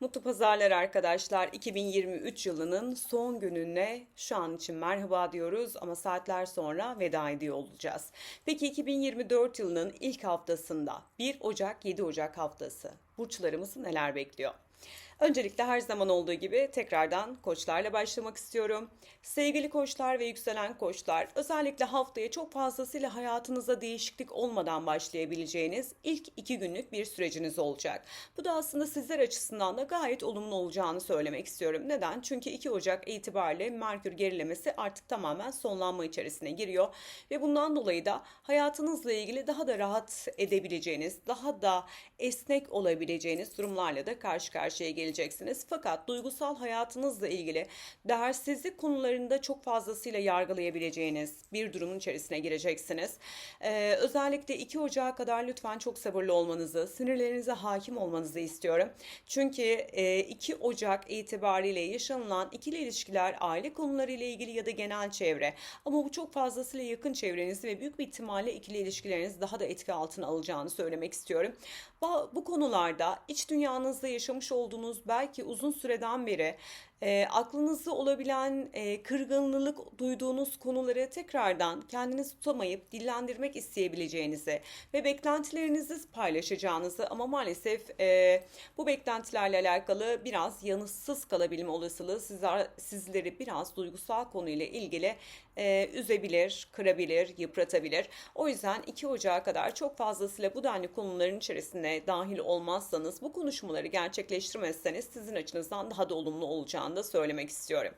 Mutlu pazarlar arkadaşlar. 2023 yılının son gününe şu an için merhaba diyoruz ama saatler sonra veda ediyor olacağız. Peki 2024 yılının ilk haftasında 1 Ocak 7 Ocak haftası burçlarımızı neler bekliyor? Öncelikle her zaman olduğu gibi tekrardan koçlarla başlamak istiyorum. Sevgili koçlar ve yükselen koçlar, özellikle haftaya çok fazlasıyla hayatınızda değişiklik olmadan başlayabileceğiniz ilk iki günlük bir süreciniz olacak. Bu da aslında sizler açısından da gayet olumlu olacağını söylemek istiyorum. Neden? Çünkü 2 Ocak itibariyle Merkür gerilemesi artık tamamen sonlanma içerisine giriyor ve bundan dolayı da hayatınızla ilgili daha da rahat edebileceğiniz, daha da esnek olabileceğiniz durumlarla da karşı karşıya geleceksiniz. Fakat duygusal hayatınızla ilgili değersizlik konularında çok fazlasıyla yargılayabileceğiniz bir durumun içerisine gireceksiniz. Ee, özellikle 2 Ocağı kadar lütfen çok sabırlı olmanızı, sinirlerinize hakim olmanızı istiyorum. Çünkü e, 2 Ocak itibariyle yaşanılan ikili ilişkiler, aile konuları ile ilgili ya da genel çevre. Ama bu çok fazlasıyla yakın çevrenizi ve büyük bir ihtimalle ikili ilişkileriniz daha da etki altına alacağını söylemek istiyorum. Bu, konularda iç dünyanızda yaşamış olduğunuz belki uzun süreden beri e, aklınızda olabilen e, kırgınlık duyduğunuz konuları tekrardan kendiniz tutamayıp dillendirmek isteyebileceğinizi ve beklentilerinizi paylaşacağınızı ama maalesef e, bu beklentilerle alakalı biraz yanıtsız kalabilme olasılığı sizler, sizleri biraz duygusal konuyla ilgili e, üzebilir, kırabilir, yıpratabilir. O yüzden 2 Ocağı kadar çok fazlasıyla bu denli konuların içerisine dahil olmazsanız, bu konuşmaları gerçekleştirmezseniz sizin açınızdan daha da olumlu olacağını da söylemek istiyorum.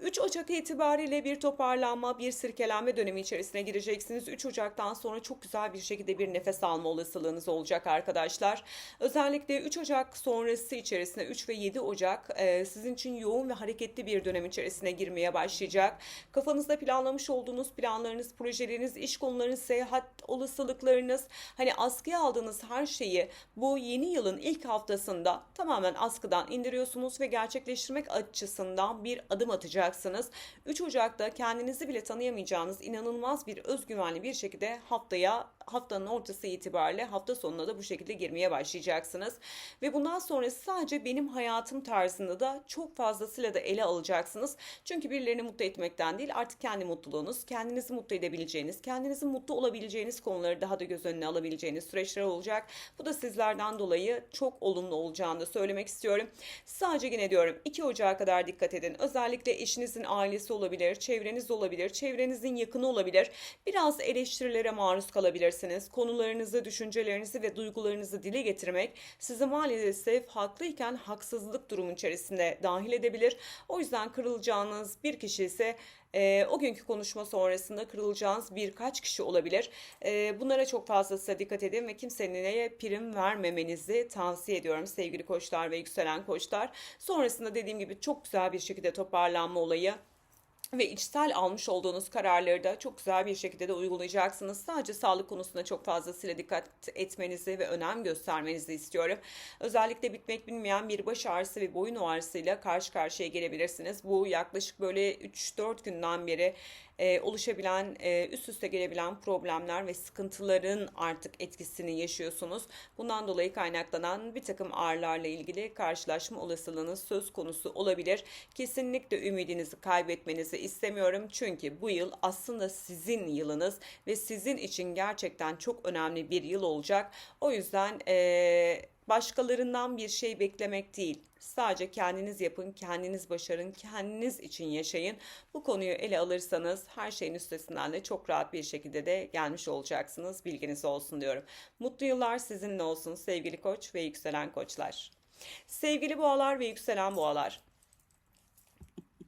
3 Ocak itibariyle bir toparlanma, bir sirkelenme dönemi içerisine gireceksiniz. 3 Ocak'tan sonra çok güzel bir şekilde bir nefes alma olasılığınız olacak arkadaşlar. Özellikle 3 Ocak sonrası içerisinde 3 ve 7 Ocak e, sizin için yoğun ve hareketli bir dönem içerisine girmeye başlayacak. Kafanızda planlamış olduğunuz planlarınız, projeleriniz, iş konularınız, seyahat olasılıklarınız, hani askıya aldığınız her şeyi bu yeni yılın ilk haftasında tamamen askıdan indiriyorsunuz ve gerçekleştirmek açısından bir adım atacaksınız. 3 Ocak'ta kendinizi bile tanıyamayacağınız inanılmaz bir özgüvenli bir şekilde haftaya haftanın ortası itibariyle hafta sonuna da bu şekilde girmeye başlayacaksınız. Ve bundan sonrası sadece benim hayatım tarzında da çok fazlasıyla da ele alacaksınız. Çünkü birilerini mutlu etmekten değil artık kendi mutluluğunuz, kendinizi mutlu edebileceğiniz, kendinizin mutlu olabileceğiniz konuları daha da göz önüne alabileceğiniz süreçler olacak. Bu da sizlerden dolayı çok olumlu olacağını söylemek istiyorum. Sadece yine diyorum 2 Ocağı kadar dikkat edin. Özellikle eşinizin ailesi olabilir, çevreniz olabilir, çevrenizin yakını olabilir. Biraz eleştirilere maruz kalabilirsiniz. Konularınızı, düşüncelerinizi ve duygularınızı dile getirmek sizi maalesef haklıyken haksızlık durumu içerisinde dahil edebilir. O yüzden kırılacağınız bir kişi ise e, o günkü konuşma sonrasında kırılacağınız birkaç kişi olabilir. E, bunlara çok fazlasıyla dikkat edin ve kimseye prim vermemenizi tavsiye ediyorum sevgili koçlar ve yükselen koçlar. Sonrasında dediğim gibi çok güzel bir şekilde toparlanma olayı ve içsel almış olduğunuz kararları da çok güzel bir şekilde de uygulayacaksınız. Sadece sağlık konusunda çok fazlasıyla dikkat etmenizi ve önem göstermenizi istiyorum. Özellikle bitmek bilmeyen bir baş ağrısı ve boyun ağrısıyla karşı karşıya gelebilirsiniz. Bu yaklaşık böyle 3-4 günden beri e, oluşabilen, e, üst üste gelebilen problemler ve sıkıntıların artık etkisini yaşıyorsunuz. Bundan dolayı kaynaklanan bir takım ağrılarla ilgili karşılaşma olasılığınız söz konusu olabilir. Kesinlikle ümidinizi kaybetmenizi istemiyorum. Çünkü bu yıl aslında sizin yılınız ve sizin için gerçekten çok önemli bir yıl olacak. O yüzden e, başkalarından bir şey beklemek değil. Sadece kendiniz yapın, kendiniz başarın, kendiniz için yaşayın. Bu konuyu ele alırsanız her şeyin üstesinden de çok rahat bir şekilde de gelmiş olacaksınız. Bilginiz olsun diyorum. Mutlu yıllar sizinle olsun sevgili koç ve yükselen koçlar. Sevgili boğalar ve yükselen boğalar.